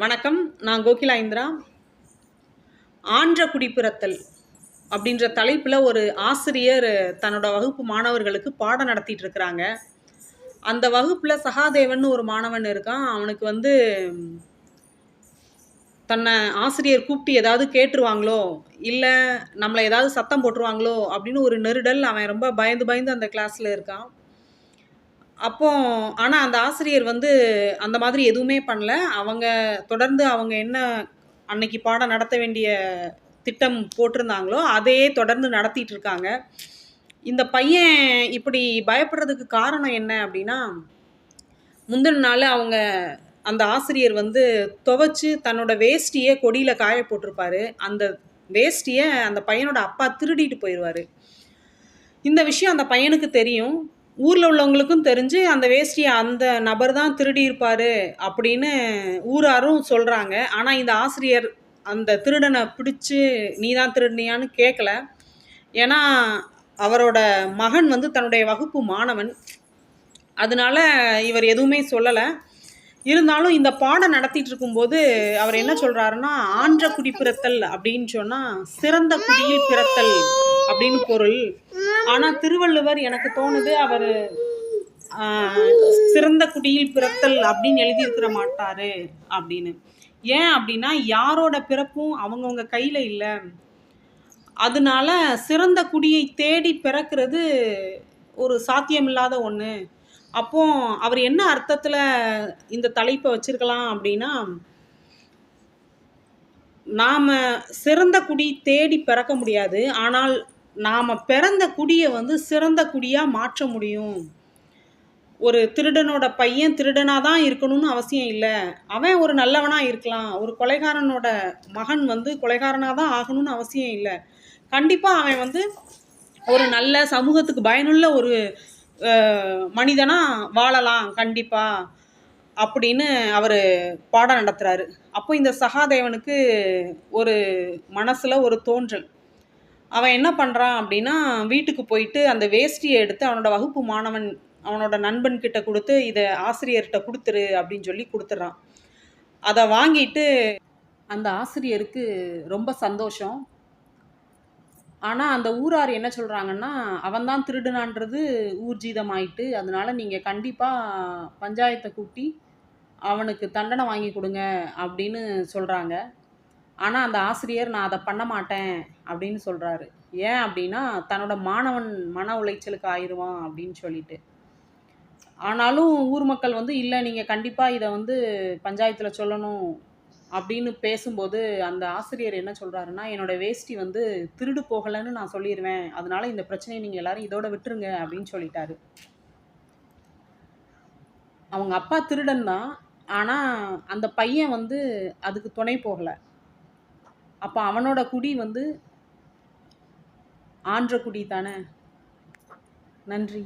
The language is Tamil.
வணக்கம் நான் கோகிலா இந்திரா. ஆன்ற குடிப்பிறத்தல் அப்படின்ற தலைப்பில் ஒரு ஆசிரியர் தன்னோட வகுப்பு மாணவர்களுக்கு பாடம் நடத்திட்டு இருக்கிறாங்க அந்த வகுப்பில் சகாதேவன் ஒரு மாணவன் இருக்கான். அவனுக்கு வந்து தன்னை ஆசிரியர் கூப்பிட்டு ஏதாவது கேட்டுருவாங்களோ இல்லை நம்மளை ஏதாவது சத்தம் போட்டுருவாங்களோ அப்படின்னு ஒரு நெருடல் அவன் ரொம்ப பயந்து பயந்து அந்த கிளாஸில் இருக்கான். அப்போ ஆனால் அந்த ஆசிரியர் வந்து அந்த மாதிரி எதுவுமே பண்ணல. அவங்க தொடர்ந்து அவங்க என்ன அன்னைக்கு பாடம் நடத்த வேண்டிய திட்டம் போட்டிருந்தாங்களோ அதையே தொடர்ந்து நடத்திட்டு இருக்காங்க. இந்த பையன் இப்படி பயப்படுறதுக்கு காரணம் என்ன அப்படின்னா முந்தின நாள் அவங்க அந்த ஆசிரியர் வந்து துவைச்சு தன்னோட வேஷ்டியை கொடியில் காய போட்டிருப்பாரு. அந்த வேஷ்டியை அந்த பையனோட அப்பா திருடிட்டு போயிடுவார் இந்த விஷயம் அந்த பையனுக்கு தெரியும். ஊரில் உள்ளவங்களுக்கும் தெரிஞ்சு அந்த வேஷ்டியை அந்த நபர் தான் திருடியிருப்பார் அப்படின்னு ஊராரும் சொல்கிறாங்க ஆனால் இந்த ஆசிரியர் அந்த திருடனை பிடிச்சி நீ தான் திருடினியான்னு கேட்கல ஏன்னா அவரோட மகன் வந்து தன்னுடைய வகுப்பு மாணவன். அதனால இவர் எதுவுமே சொல்லலை. இருந்தாலும் இந்த பாடம் நடத்திட்டு இருக்கும்போது அவர் என்ன சொல்கிறாருன்னா ஆன்ற குடி பிறத்தல் அப்படின்னு சொன்னால் சிறந்த குடியில் பிறத்தல் அப்படின்னு பொருள். ஆனால் திருவள்ளுவர் எனக்கு தோணுது அவர் சிறந்த குடியில் பிறத்தல் அப்படின்னு எழுதியிருக்கிற மாட்டாரு அப்படின்னு. ஏன் அப்படின்னா யாரோட பிறப்பும் அவங்கவுங்க கையில் இல்லை. அதனால சிறந்த குடியை தேடி பிறக்கிறது ஒரு சாத்தியமில்லாத ஒன்று அப்போ அவர் என்ன அர்த்தத்தில் இந்த தலைப்பை வச்சிருக்கலாம் அப்படின்னா நாம் சிறந்த குடி தேடி பிறக்க முடியாது. ஆனால் நாம் பிறந்த குடியை வந்து சிறந்த குடியாக மாற்ற முடியும். ஒரு திருடனோட பையன் திருடனாக தான் இருக்கணும்னு அவசியம் இல்லை. அவன் ஒரு நல்லவனாக இருக்கலாம். ஒரு கொலைகாரனோட மகன் வந்து கொலைகாரனாக தான் ஆகணும்னு அவசியம் இல்லை. கண்டிப்பாக அவன் வந்து ஒரு நல்ல சமூகத்துக்கு பயனுள்ள ஒரு மனிதனாக வாழலாம். கண்டிப்பாக அப்படின்னு அவர் பாடம் நடத்துகிறாரு அப்போ இந்த சகாதேவனுக்கு ஒரு மனசில் ஒரு தோன்றல். அவன் என்ன பண்ணுறான் அப்படின்னா வீட்டுக்கு போயிட்டு அந்த வேஷ்டியை எடுத்து அவனோட வகுப்பு மாணவன் அவனோட நண்பன் கிட்ட கொடுத்து இதை ஆசிரியர்கிட்ட கொடுத்துரு அப்படின்னு சொல்லி கொடுத்துட்றான் அதை வாங்கிட்டு அந்த ஆசிரியருக்கு ரொம்ப சந்தோஷம். ஆனால் அந்த ஊரார் என்ன சொல்கிறாங்கன்னா அவன் தான் திருடுனான்றது ஊர்ஜீதமாயிட்டு அதனால நீங்கள் கண்டிப்பாக பஞ்சாயத்தை கூட்டி அவனுக்கு தண்டனை வாங்கி கொடுங்க அப்படின்னு சொல்கிறாங்க ஆனால் அந்த ஆசிரியர் நான் அதை பண்ண மாட்டேன் அப்படின்னு சொல்கிறாரு ஏன் அப்படின்னா தன்னோட மாணவன் மன உளைச்சலுக்கு ஆயிடுவான் அப்படின்னு சொல்லிட்டு. ஆனாலும் ஊர் மக்கள் வந்து இல்லை நீங்கள் கண்டிப்பாக இதை வந்து பஞ்சாயத்தில் சொல்லணும் அப்படின்னு பேசும்போது அந்த ஆசிரியர் என்ன சொல்கிறாருன்னா என்னோட வேஷ்டி வந்து திருடு போகலைன்னு நான் சொல்லிடுவேன் அதனால இந்த பிரச்சனையை நீங்கள் எல்லாரும் இதோட விட்டுருங்க அப்படின்னு சொல்லிட்டாரு. அவங்க அப்பா திருடன் தான். ஆனால் அந்த பையன் வந்து அதுக்கு துணை போகலை. அப்போ அவனோட குடி வந்து ஆன்ற குடி தானே நன்றி.